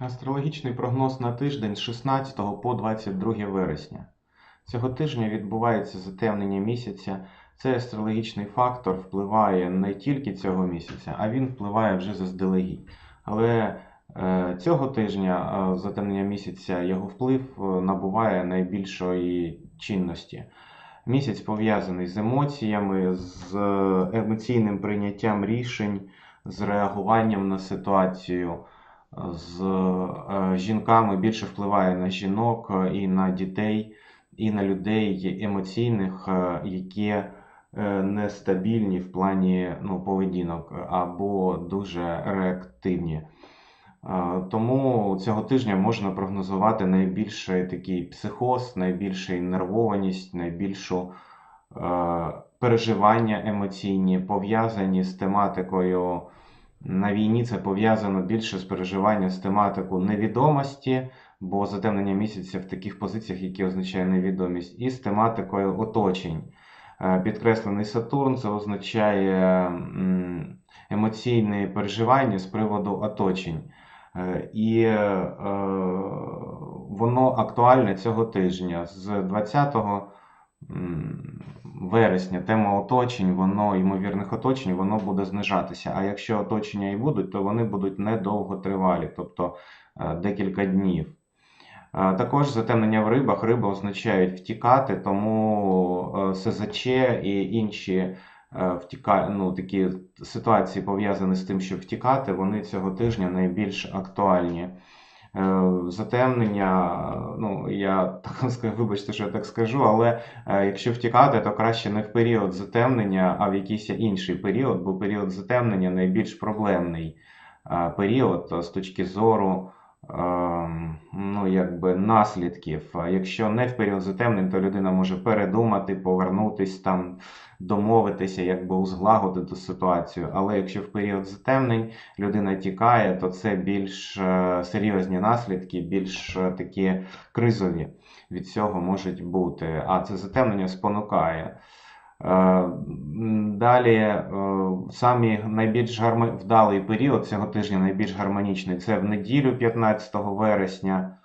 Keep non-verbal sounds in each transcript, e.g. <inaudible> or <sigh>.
Астрологічний прогноз на тиждень з 16 по 22 вересня. Цього тижня відбувається затемнення місяця. Цей астрологічний фактор впливає не тільки цього місяця, а він впливає вже заздалегідь. Але е, цього тижня е, затемнення місяця його вплив е, набуває найбільшої чинності. Місяць пов'язаний з емоціями, з емоційним прийняттям рішень, з реагуванням на ситуацію з е, жінками більше впливає на жінок е, і на дітей, і на людей емоційних, е, які нестабільні в плані ну, поведінок або дуже реактивні. Тому цього тижня можна прогнозувати найбільший такий психоз, найбільшу нервованість, найбільшу переживання емоційні, пов'язані з тематикою. На війні це пов'язано більше з переживання з тематику невідомості, бо затемнення місяця в таких позиціях, які означає невідомість, і з тематикою оточень. Е, Підкреслений Сатурн це означає емоційне переживання з приводу оточень. Е, І е, воно актуальне цього тижня. З 20 м, вересня тема оточень, воно ймовірних оточень, воно буде знижатися. А якщо оточення і будуть, то вони будуть недовготривалі, тобто е, декілька днів. Е, Також затемнення в рибах. Риби означають втікати, тому е, СЗЧ і інші втіка... ну, такі ситуації пов'язані з тим, щоб втікати, вони цього тижня найбільш актуальні. Е, Затемнення, ну я так <laughs> скажу, вибачте, що я так скажу, але е, якщо втікати, то краще не в період затемнення, а в якийсь інший період, бо період затемнення найбільш проблемний е, період з точки зору ну, якби наслідків. Якщо не в період затемнень, то людина може передумати, повернутись там, домовитися, якби узглагодити ситуацію. Але якщо в період затемнень людина тікає, то це більш е, серйозні наслідки, більш е, такі кризові від цього можуть бути. А це затемнення спонукає. Е, Далі, е, самий найбільш гармо... вдалий період цього тижня, найбільш гармонічний, це в неділю 15 вересня.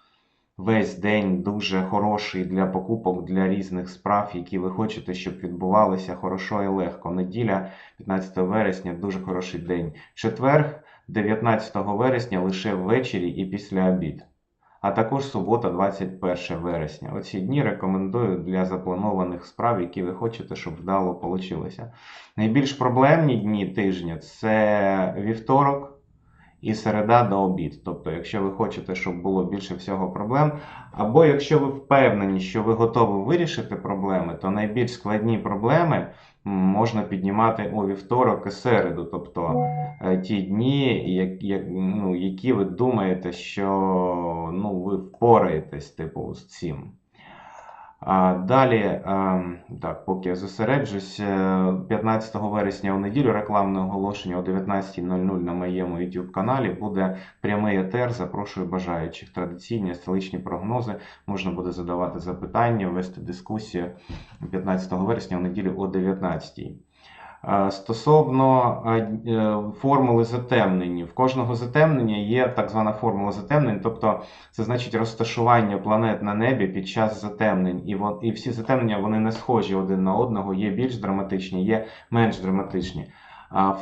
Весь день дуже хороший для покупок, для різних справ, які ви хочете, щоб відбувалися хорошо і легко. Неділя 15 вересня дуже хороший день. Четверг 19 вересня лише ввечері і після обід. А також субота 21 вересня. Оці дні рекомендую для запланованих справ, які ви хочете, щоб вдало вийшло. Найбільш проблемні дні тижня це вівторок і середа до обід. Тобто, якщо ви хочете, щоб було більше всього проблем, або якщо ви впевнені, що ви готові вирішити проблеми, то найбільш складні проблеми можна піднімати у вівторок і середу. Тобто е, ті дні, як, як, ну, які ви думаєте, що ну, ви впораєтесь типу, з цим. Далі, ем, так, поки я зосереджусь, е, 15 вересня у неділю рекламне оголошення о 19.00 на моєму YouTube каналі буде прямий етер. Запрошую бажаючих. Традиційні столичні прогнози. Можна буде задавати запитання, вести дискусію 15 вересня у неділю о 19.00. Е, Стосовно е, е, формули затемнень, в кожного затемнення є так звана формула затемнень, тобто це значить розташування планет на небі під час затемнень. І, і всі затемнення вони не схожі один на одного, є більш драматичні, є менш драматичні.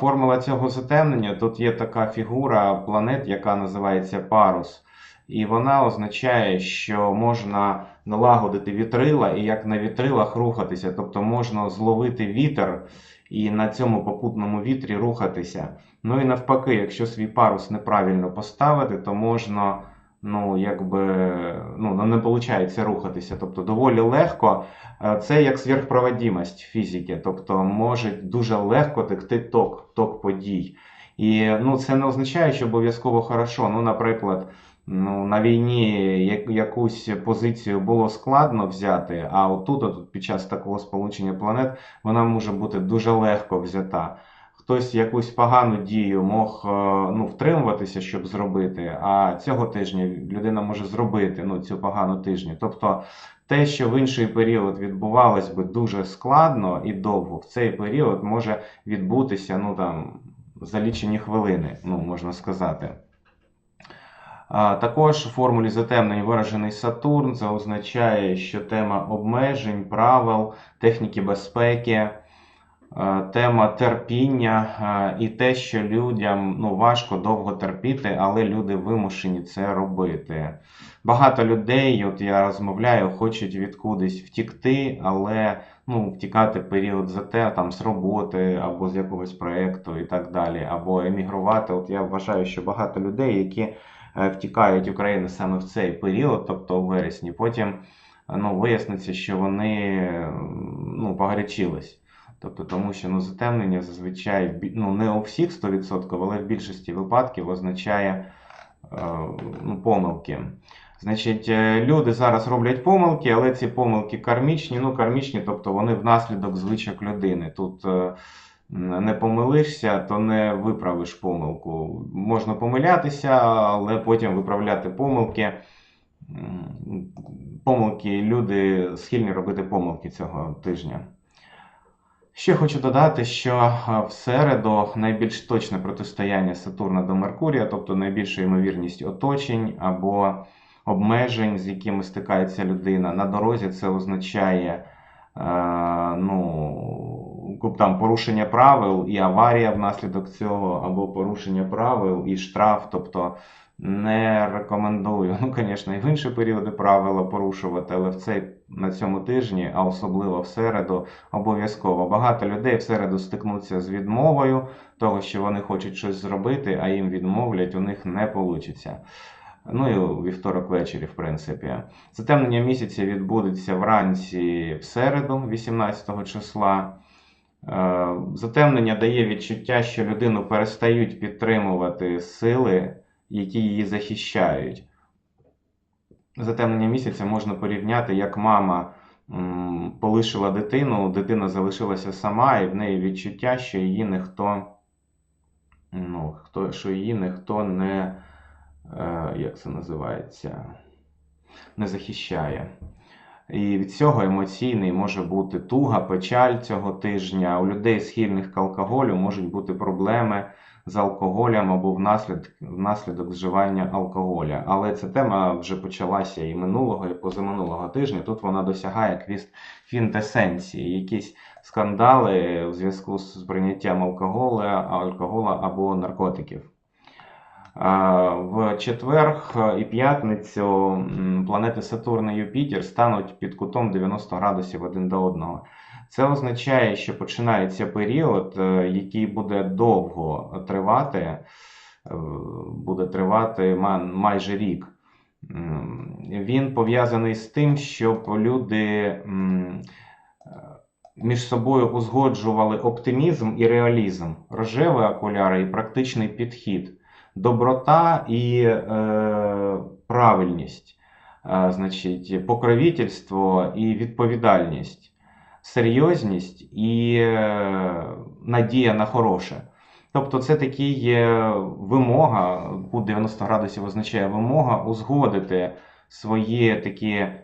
Формула цього затемнення тут є така фігура планет, яка називається парус. І вона означає, що можна налагодити вітрила і як на вітрилах рухатися, тобто можна зловити вітер і на цьому попутному вітрі рухатися. Ну і навпаки, якщо свій парус неправильно поставити, то можна, ну, якби, ну, не виходить рухатися. Тобто доволі легко. Е, Це як сверхпроводимость фізики, тобто може дуже легко текти ток, ток подій. І ну, це не означає, що обов'язково хорошо. Ну, наприклад, ну, на війні як- якусь позицію було складно взяти, а отут, от, під час такого сполучення планет, вона може бути дуже легко взята. Хтось якусь погану дію мог е, ну, втримуватися, щоб зробити, а цього тижня людина може зробити ну, цю погану тижню. Тобто те, що в інший період відбувалось би дуже складно і довго, в цей період може відбутися ну, там, за лічені хвилини, ну, можна сказати. Також в формулі затемнень виражений Сатурн. Це означає, що тема обмежень, правил, техніки безпеки, е, тема терпіння е, і те, що людям ну, важко довго терпіти, але люди вимушені це робити. Багато людей, от я розмовляю, хочуть відкудись втікти, але ну, втікати період за те, там, з роботи або з якогось проєкту і так далі, або емігрувати. От я вважаю, що багато людей, які е, втікають України саме в цей період, тобто у вересні, потім е, ну, виясниться, що вони ну, погорячились. Тобто, тому що ну, затемнення зазвичай ну, не у всіх 100%, але в більшості випадків означає е, ну, помилки. Значить, люди зараз роблять помилки, але ці помилки кармічні. Ну, кармічні, тобто вони внаслідок звичок людини. Тут не помилишся, то не виправиш помилку. Можна помилятися, але потім виправляти помилки. Помилки, люди схильні робити помилки цього тижня. Ще хочу додати, що е, в середу найбільш точне протистояння Сатурна до Меркурія, тобто найбільша ймовірність оточень або обмежень, з якими стикається людина. На дорозі це означає е, ну, там, порушення правил і аварія внаслідок цього, або порушення правил і штраф. Тобто не рекомендую, ну, звісно, і в інші періоди правила порушувати, але в цей на цьому тижні, а особливо в середу, обов'язково. Багато людей в середу стикнуться з відмовою того, що вони хочуть щось зробити, а їм відмовлять, у них не вийде. Ну і у вівторок ввечері, в принципі. Затемнення місяця відбудеться вранці в середу, 18 числа. Е, Затемнення дає відчуття, що людину перестають підтримувати сили, які її захищають. Затемнення місяця можна порівняти, як мама полишила дитину, дитина залишилася сама, і в неї відчуття, що її ніхто, ну, хто, що її ніхто не, е, як це називається, не захищає. І від цього емоційний може бути туга, печаль цього тижня. У людей схильних к алкоголю можуть бути проблеми з алкоголем або внаслідок, внаслідок вживання алкоголя. Але ця тема вже почалася і минулого, і позаминулого тижня. Тут вона досягає квіст квінтесенції, якісь скандали в зв'язку з прийняттям алкоголя, алкоголя або наркотиків. В четвер і п'ятницю планети Сатурн і Юпітер стануть під кутом 90 градусів один до одного. Це означає, що починається період, е, який буде довго тривати, е, буде тривати майже рік. Він пов'язаний з тим, щоб люди е, між собою узгоджували оптимізм і реалізм, рожеві окуляри і практичний підхід, доброта і е, правильність, е, значить, покровительство і відповідальність серйозність і е, надія на хороше. Тобто це такий є вимога, кут 90 градусів означає вимога узгодити свої такі е,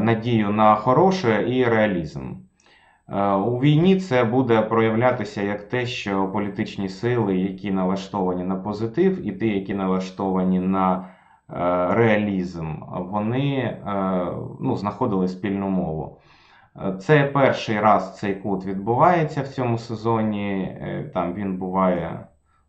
надію на хороше і реалізм. Е, У війні це буде проявлятися як те, що політичні сили, які налаштовані на позитив, і ті, які налаштовані на е, реалізм, вони е, ну, знаходили спільну мову. Це перший раз цей кут відбувається в цьому сезоні. Там він буває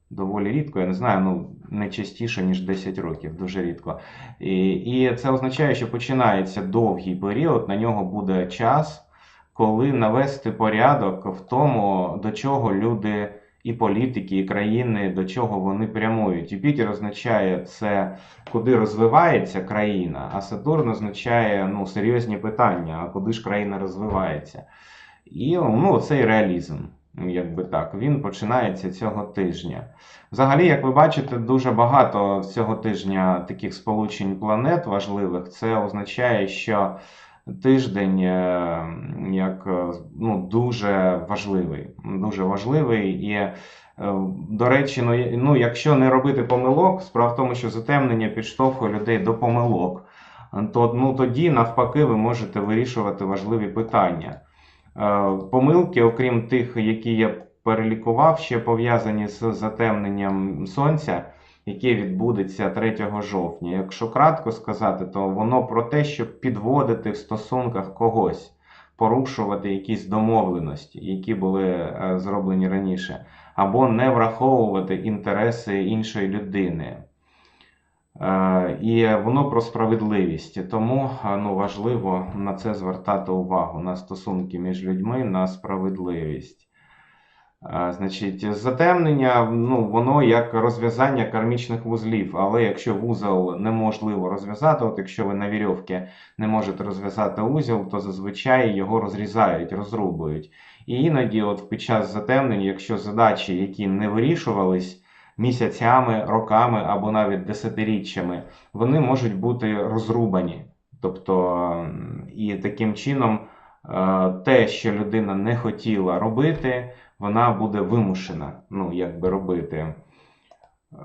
доволі рідко, я не знаю, ну не частіше, ніж 10 років, дуже рідко. І, і це означає, що починається довгий період, на нього буде час, коли навести порядок в тому, до чого люди і політики, і країни, до чого вони прямують. Юпітер означає це, куди розвивається країна, а Сатурн означає ну, серйозні питання, куди ж країна розвивається. І ну, цей реалізм, якби так, він починається цього тижня. Взагалі, як ви бачите, дуже багато цього тижня таких сполучень планет важливих. Це означає, що тиждень е, як е, ну, дуже важливий. Дуже важливий і. е, До речі, ну, ну, якщо не робити помилок, справа в тому, що затемнення підштовхує людей до помилок, то ну, тоді навпаки ви можете вирішувати важливі питання. Помилки, окрім тих, які я перелікував, ще пов'язані з затемненням сонця. Яке відбудеться 3 жовтня. Якщо кратко сказати, то воно про те, щоб підводити в стосунках когось, порушувати якісь домовленості, які були е, зроблені раніше, або не враховувати інтереси іншої людини. Е, І воно про справедливість. Тому е, ну, важливо на це звертати увагу, на стосунки між людьми, на справедливість. Значить, затемнення, ну, воно як розв'язання кармічних вузлів, але якщо вузол неможливо розв'язати, от якщо ви на вірьовці не можете розв'язати узіл, то зазвичай його розрізають, розрубують. І іноді, от під час затемнень, якщо задачі, які не вирішувались місяцями, роками або навіть десятиріччями, вони можуть бути розрубані. Тобто, і таким чином е, те, що людина не хотіла робити, вона буде вимушена, ну, якби робити.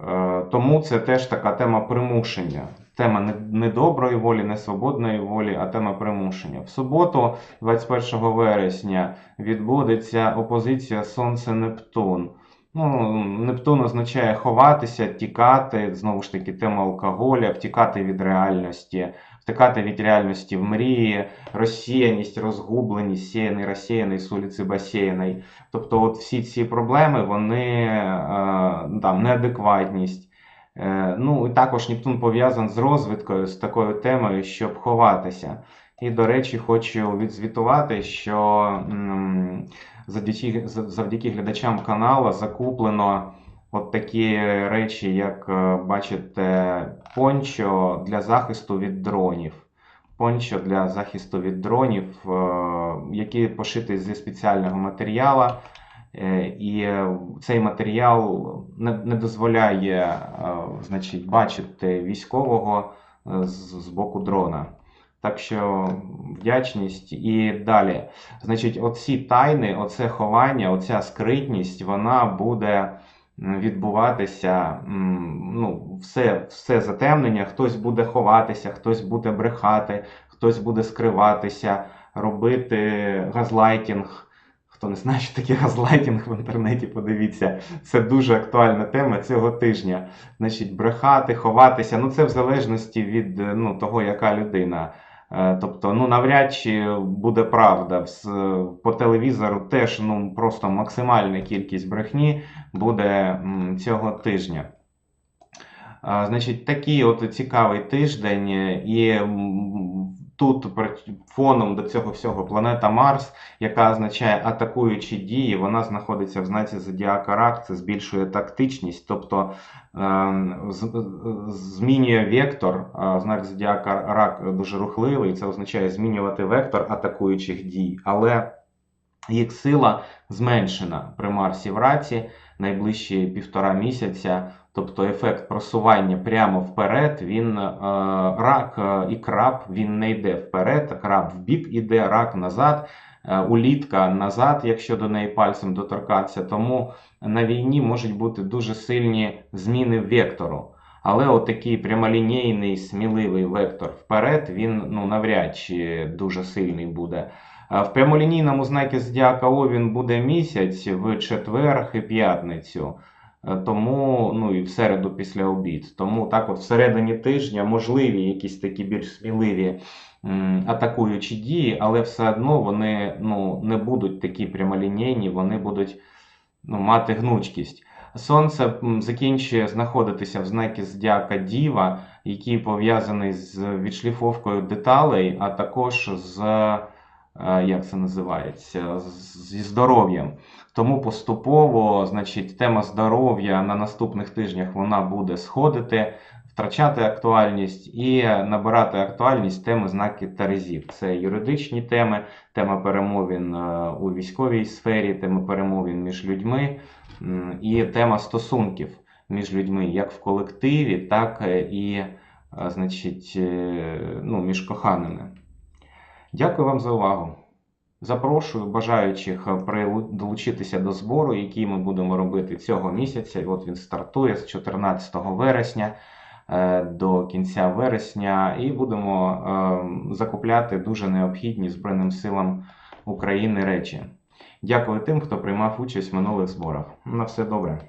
Е, Тому це теж така тема примушення. Тема не, доброї волі, не свободної волі, а тема примушення. В суботу, 21 вересня, відбудеться опозиція Сонце-Нептун. Ну, Нептун означає ховатися, тікати, знову ж таки, тема алкоголя, втікати від реальності, втікати від реальності в мрії, розсіяність, розгубленість, сіяний, розсіяний з вулиці басейної. Тобто, от всі ці проблеми, вони е, там неадекватність. Е, Ну і також Нептун пов'язан з розвідкою, з такою темою, щоб ховатися. І, до речі, хочу відзвітувати, що завдяки, завдяки глядачам каналу закуплено от такі речі, як е, бачите, пончо для захисту від дронів. Пончо для захисту від дронів, е, які пошиті зі спеціального матеріалу. Е, І цей матеріал не, дозволяє значить, бачити військового з, боку дрона. Так що вдячність і далі. Значить, оці тайни, оце ховання, оця скритність, вона буде відбуватися. Ну, все, все затемнення, хтось буде ховатися, хтось буде брехати, хтось буде скриватися, робити газлайтінг. Хто не знає, що таке газлайтінг в інтернеті, подивіться. Це дуже актуальна тема цього тижня. Значить, брехати, ховатися. Ну, це в залежності від е, ну, того, яка людина. Е, Тобто, ну навряд чи буде правда. По телевізору теж ну, просто максимальна кількість брехні буде цього тижня. Значить, такий от цікавий тиждень, е, і тут фоном до цього всього планета Марс, яка означає атакуючі дії, вона знаходиться в знаці Зодіака Рак, це збільшує тактичність, тобто е, змінює вектор. Знак Зодіака Рак дуже рухливий, це означає змінювати вектор атакуючих дій, але їх сила зменшена при Марсі в раці найближчі півтора місяця. Тобто ефект просування прямо вперед, він е, рак е, і краб він не йде вперед, краб в бік іде, рак назад, е, улітка назад, якщо до неї пальцем доторкатися. Тому на війні можуть бути дуже сильні зміни вектору. Але от такий прямолінійний, сміливий вектор вперед, він ну, навряд чи дуже сильний буде. В прямолінійному знакі Зодіака Овін буде місяць в четвер і п'ятницю. Е, Тому, ну і в середу після обід. Тому так от всередині тижня можливі якісь такі більш сміливі м, атакуючі дії, але все одно вони ну, не будуть такі прямолінійні, вони будуть ну, мати гнучкість. Сонце закінчує знаходитися в знакі Зодіака Діва, який пов'язаний з відшліфовкою деталей, а також з як це називається, зі здоров'ям. Тому поступово, значить, тема здоров'я на наступних тижнях вона буде сходити, втрачати актуальність і набирати актуальність теми знаки Терезів. Це юридичні теми, тема перемовин е, у військовій сфері, тема перемовин між людьми і тема стосунків між людьми, як в колективі, так е, і е, значить, е, ну, між коханими. Дякую вам за увагу. Запрошую бажаючих долучитися до збору, який ми будемо робити цього місяця. От він стартує з 14 вересня е, до кінця вересня, і будемо е, закупляти дуже необхідні Збройним силам України речі. Дякую тим, хто приймав участь в минулих зборах. На все добре.